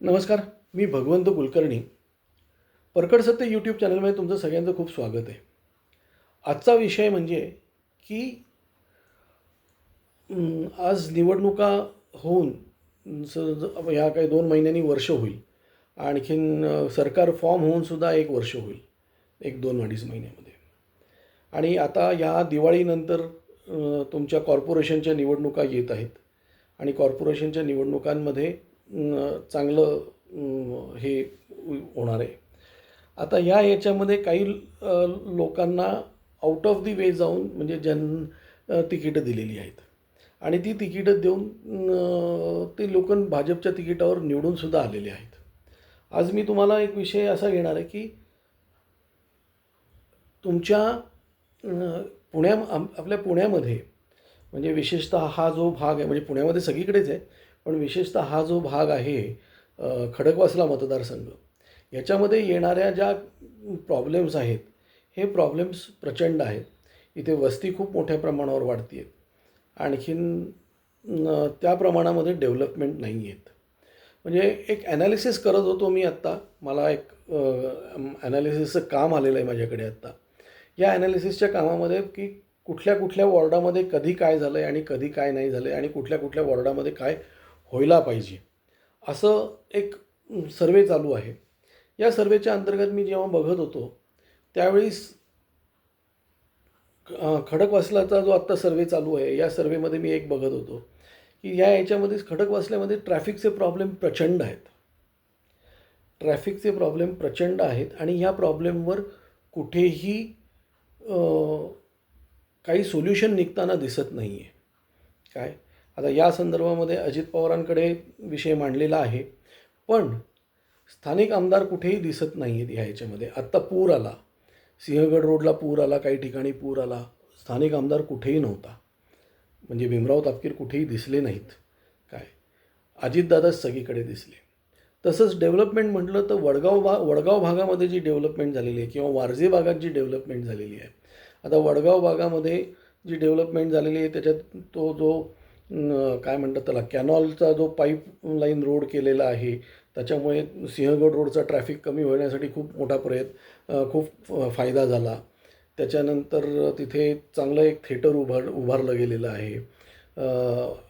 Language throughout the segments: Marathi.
नमस्कार मी भगवंत कुलकर्णी. परकड सत्य यूट्यूब चॅनलमध्ये तुमचं सगळ्यांचं खूप स्वागत आहे. आजचा विषय म्हणजे की आज निवडणुका होऊन स ह्या काही दोन महिन्यांनी वर्ष होईल. आणखीन सरकार फॉर्म होऊनसुद्धा एक वर्ष होईल. एक दोन अडीच महिन्यामध्ये. आणि आता या दिवाळीनंतर तुमच्या कॉर्पोरेशनच्या निवडणुका येत आहेत. आणि कॉर्पोरेशनच्या निवडणुकांमध्ये चांगलं हे होणार आहे. आता या याच्यामध्ये काही लोकांना आउट ऑफ दी वे जाऊन म्हणजे जन तिकीटं दिलेली आहेत. आणि ती तिकीटं देऊन ते लोक भाजपच्या तिकिटावर निवडूनसुद्धा आलेले आहेत. आज मी तुम्हाला एक विषय असा घेणार आहे की तुमच्या पुण्या आपल्या पुण्यामध्ये म्हणजे विशेषतः हा जो भाग आहे म्हणजे पुण्यामध्ये सगळीकडेच आहे पण विशेषतः हा जो भाग आहे खडकवासला मतदारसंघ याच्यामध्ये येणाऱ्या ज्या प्रॉब्लेम्स आहेत हे प्रॉब्लेम्स प्रचंड आहेत. इथे वस्ती खूप मोठ्या प्रमाणावर वाढती आहे आणखीन त्या प्रमाणामध्ये डेव्हलपमेंट नाही आहेत म्हणजे एक ॲनालिसिस करत होतो मी आत्ता. मला एक ॲनालिसिसचं काम आलेलं आहे माझ्याकडे आत्ता. या ॲनालिसिसच्या कामामध्ये की कुठल्या कुठल्या वॉर्डामध्ये कधी काय झालं आहे आणि कधी काय नाही झालं आहे आणि कुठल्या कुठल्या वॉर्डामध्ये काय व्हायला पाहिजे. असं एक सर्वे चालू आहे. या सर्वेच्या अंतर्गत मी जेव्हा बघत होतो त्यावेळीस खडकवासलाचा जो आत्ता सर्वे चालू आहे या सर्वेमध्ये मी एक बघत होतो की या याच्यामध्ये खडकवासल्यामध्ये ट्रॅफिकचे प्रॉब्लेम प्रचंड आहेत. ट्रॅफिकचे प्रॉब्लेम प्रचंड आहेत आणि ह्या प्रॉब्लेमवर कुठेही काही सोल्युशन निघताना दिसत नाही आहे काय? आता या संदर्भामध्ये अजित पवारांकडे विषय मांडलेला आहे. पण स्थानिक आमदार कुठेही दिसत नाही आहेत ह्या ह्याच्यामध्ये. आत्ता पूर आला. सिंहगड रोडला पूर आला काही ठिकाणी पूर आला. स्थानिक आमदार कुठेही नव्हता. म्हणजे भीमराव तापकीर कुठेही दिसले नाहीत. काय? अजितदादाच सगळीकडे दिसले. तसंच डेव्हलपमेंट म्हटलं तर वडगाव भा वडगाव भागामध्ये जी डेव्हलपमेंट झालेली आहे किंवा वारजे भागात जी डेव्हलपमेंट झालेली आहे. आता वडगाव भागामध्ये जी डेव्हलपमेंट झालेली आहे त्याच्यात तो जो काय म्हणतात त्याला कॅनॉलचा जो पाईपलाईन रोड केलेला आहे त्याच्यामुळे सिंहगड रोडचा ट्रॅफिक कमी होण्यासाठी खूप मोठा प्रयत्न खूप फायदा झाला. त्याच्यानंतर तिथे चांगलं एक थिएटर उभार उभारलं गेलेलं आहे.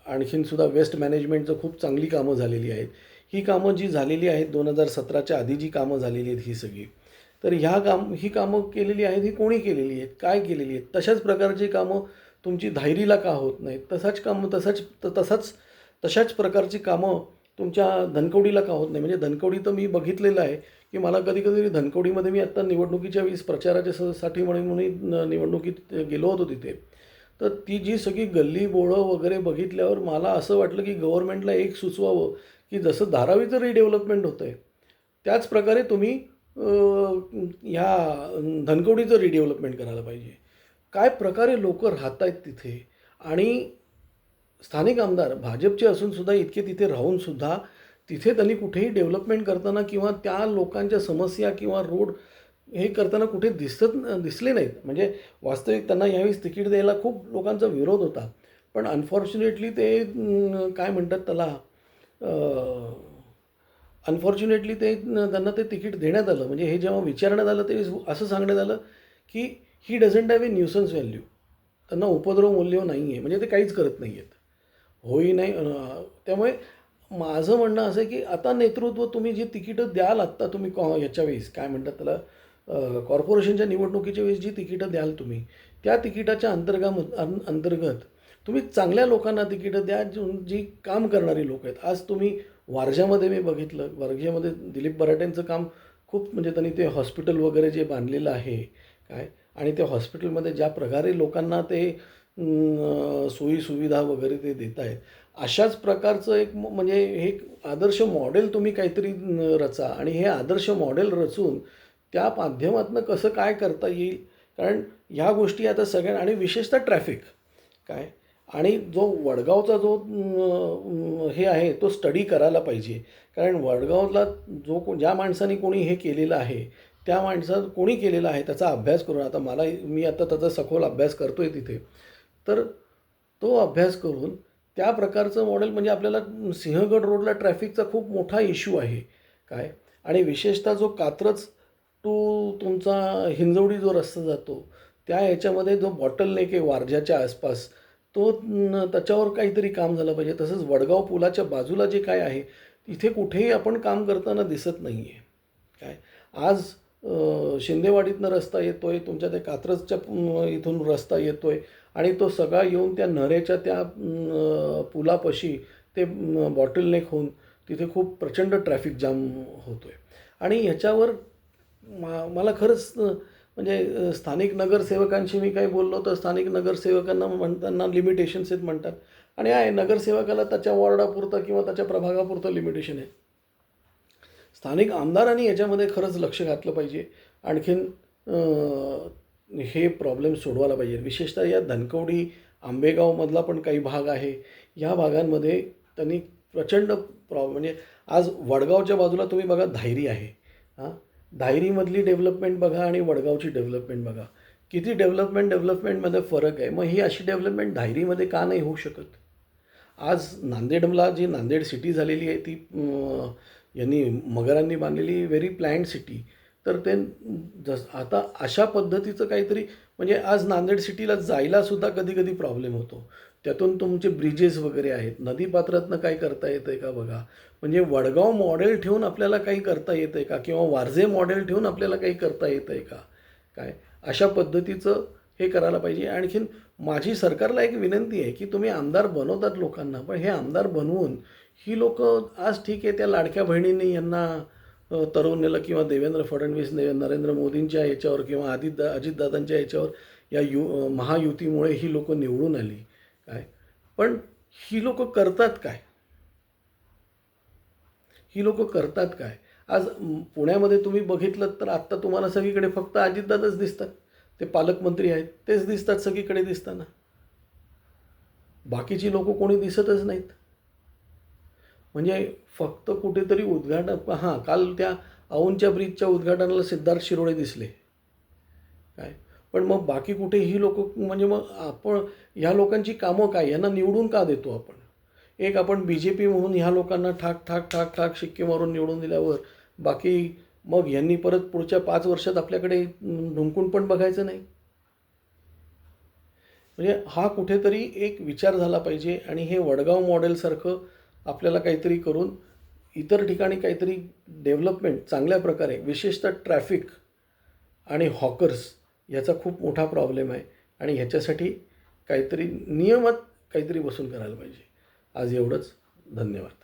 आणखीनसुद्धा वेस्ट मॅनेजमेंटचं खूप चांगली कामं झालेली आहेत. ही कामं जी झालेली आहेत दोन हजार सतराच्या आधी जी कामं झालेली आहेत ही सगळी तर ह्या काम ही कामं केलेली आहेत ही कोणी केलेली आहेत काय केलेली आहेत तशाच प्रकारची कामं तुमची धायरीला का होत नाही तसाच कामं तसाच त- तसाच तशाच प्रकारची कामं तुमच्या धनकवडीला का होत नाही? म्हणजे धनकवडी तर मी बघितलेलं आहे की मला कधी कधी धनकवडीमध्ये मी आत्ता निवडणुकीच्या वेळेस प्रचाराच्या स- साठी म्हणून म्हणून निवडणुकीत गेलो होतो तिथे. तर ती जी सगळी गल्ली बोळं वगैरे बघितल्यावर मला असं वाटलं की गव्हर्मेंटला एक सुचवावं की जसं धारावीचं रिडेव्हलपमेंट होतं आहे त्याच प्रकारे तुम्ही ह्या धनकवडीचं रिडेव्हलपमेंट करायला पाहिजे. काय प्रकारे लोक राहत आहेत तिथे? आणि स्थानिक आमदार भाजपचे असूनसुद्धा इतके तिथे राहूनसुद्धा तिथे त्यांनी कुठेही डेव्हलपमेंट करताना किंवा त्या लोकांच्या समस्या किंवा रोड हे करताना कुठे दिसत दिसले नाहीत. म्हणजे वास्तविक त्यांना यावेळेस तिकीट द्यायला खूप लोकांचा विरोध होता. पण अनफॉर्च्युनेटली ते काय म्हणतात त्याला अनफॉर्च्युनेटली ते त्यांना ते तिकीट देण्यात आलं. म्हणजे हे जेव्हा विचारण्यात आलं ते असं सांगण्यात आलं की he doesn't have a nuisance value त्यांना उपद्रव मूल्य नाही आहे म्हणजे ते काहीच करत नाही आहेत होई नाही त्यामुळे माझं म्हणणं असं आहे की आता नेतृत्व तुम्ही जी तिकीटं द्याल आत्ता तुम्ही कॉ याच्या वेळेस काय म्हणतात त्याला कॉर्पोरेशनच्या निवडणुकीच्या वेळेस जी तिकीटं द्याल तुम्ही त्या तिकिटाच्या अंतर्गाम अंतर्गत तुम्ही चांगल्या लोकांना तिकीटं द्या जी जी काम करणारी लोक आहेत. आज तुम्ही वारज्यामध्ये मी बघितलं वारज्यामध्ये दिलीप बराटेंचं काम खूप म्हणजे त्यांनी ते हॉस्पिटल वगैरे जे बांधलेलं आहे काय आणि त्या हॉस्पिटलमध्ये ज्या प्रकारे लोकांना ते सोयीसुविधा वगैरे ते देत आहेत अशाच प्रकारचं एक म्हणजे हे आदर्श मॉडेल तुम्ही काहीतरी रचा आणि हे आदर्श मॉडेल रचून त्या माध्यमातून कसं काय करता येईल? कारण ह्या गोष्टी आता सगळ्या आणि विशेषतः ट्रॅफिक काय? आणि जो वडगावचा जो हे आहे तो स्टडी करायला पाहिजे. कारण वडगावला जो को ज्या माणसाने कोणी हे केलेलं आहे त्या माणसात कोणी केलेलं आहे त्याचा अभ्यास करून आता मला मी आता त्याचा सखोल अभ्यास करतो आहे तिथे तर तो अभ्यास करून त्या प्रकारचं मॉडेल म्हणजे आपल्याला सिंहगड रोडला ट्रॅफिकचा खूप मोठा इश्यू आहे. काय? आणि विशेषतः जो कात्रज टू तुमचा हिंजवडी जो रस्ता जातो त्या ह्याच्यामध्ये जो बॉटल नेक आहे वारज्याच्या आसपास तो त्याच्यावर काहीतरी काम झालं पाहिजे. तसंच वडगाव पुलाच्या बाजूला जे काय आहे तिथे कुठेही आपण काम करताना दिसत नाही आहे काय? आज शिंदेवाडीतनं रस्ता येतो आहे तुमच्या त्या कात्रजच्या इथून रस्ता येतो आहे आणि तो सगळा येऊन त्या नरेच्या त्या पुलापाशी ते बॉटलनेक होऊन तिथे खूप प्रचंड ट्रॅफिक जाम होतो आहे आणि ह्याच्यावर मा मला खरंच म्हणजे स्थानिक नगरसेवकांशी मी काही बोललो तर स्थानिक नगरसेवकांना म्हणताना लिमिटेशन्स आहेत म्हणतात. आणि आहे नगरसेवकाला त्याच्या वॉर्डापुरतं किंवा त्याच्या प्रभागापुरतं लिमिटेशन आहे. स्थानिक आमदारांनी याच्यामध्ये खरंच लक्ष घातलं पाहिजे. आणखीन हे प्रॉब्लेम सोडवायला पाहिजे. विशेषतः या धनकवडी आंबेगावमधला पण काही भाग आहे. या भागांमध्ये त्यांनी प्रचंड प्रॉ म्हणजे आज वडगावच्या बाजूला तुम्ही बघा धायरी आहे. हां? धायरीमधली डेव्हलपमेंट बघा आणि वडगावची डेव्हलपमेंट बघा. किती डेव्हलपमेंट डेव्हलपमेंटमध्ये फरक आहे. मग ही अशी डेव्हलपमेंट धायरीमध्ये का नाही होऊ शकत? आज नांदेडला जी नांदेड सिटी झालेली आहे ती यांनी मगरांनी बांधलेली व्हेरी प्लॅन्ड सिटी तर ते जस आता अशा पद्धतीचं काहीतरी म्हणजे आज नांदेड सिटीला जायलासुद्धा कधी कधी प्रॉब्लेम होतो. त्यातून तुमचे ब्रिजेस वगैरे आहेत. नदीपात्रातनं काय करता येतं आहे का बघा? म्हणजे वडगाव मॉडेल ठेवून आपल्याला काही करता येतं आहे का? किंवा वारजे मॉडेल ठेवून आपल्याला काही करता येतं आहे का? काय? अशा पद्धतीचं हे करायला पाहिजे. आणखीन माझी सरकारला एक विनंती आहे की तुम्ही आमदार बनवतात लोकांना पण हे आमदार बनवून ही लोक आज ठीक आहे त्या लाडक्या बहिणींनी यांना तरवून नेलं किंवा देवेंद्र फडणवीसने नरेंद्र मोदींच्या याच्यावर किंवा आदित अजितदादांच्या याच्यावर या यु महायुतीमुळे ही लोक निवडून आली. काय? पण ही लोक करतात काय? ही लोक करतात काय? आज पुण्यामध्ये तुम्ही बघितलं तर आत्ता तुम्हाला सगळीकडे फक्त अजितदादाच दिसतात. ते पालकमंत्री आहेत तेच दिसतात सगळीकडे दिसताना. बाकीची लोक कोणी दिसतच नाहीत. म्हणजे फक्त कुठेतरी उद्घाटन हां काल त्या औंधच्या ब्रिजच्या उद्घाटनाला सिद्धार्थ शिरोळे दिसले. काय? पण मग बाकी कुठे ही लोक म्हणजे मग आपण ह्या लोकांची कामं काय? यांना निवडून का देतो आपण? एक आपण बी जे पी म्हणून ह्या लोकांना ठाक ठाक ठाक ठाक शिक्के मारून निवडून दिल्यावर बाकी मग यांनी परत पुढच्या पाच वर्षात आपल्याकडे ढुंकून पण बघायचं नाही. म्हणजे हा कुठेतरी एक विचार झाला पाहिजे आणि हे वडगाव मॉडेलसारखं आपल्याला काहीतरी करून इतर ठिकाणी काहीतरी डेव्हलपमेंट चांगल्या प्रकारे विशेषतः ट्रॅफिक आणि हॉकर्स याचा खूप मोठा प्रॉब्लेम आहे आणि ह्याच्यासाठी काहीतरी नियमात काहीतरी बसून करायला पाहिजे. आज एवढंच. धन्यवाद.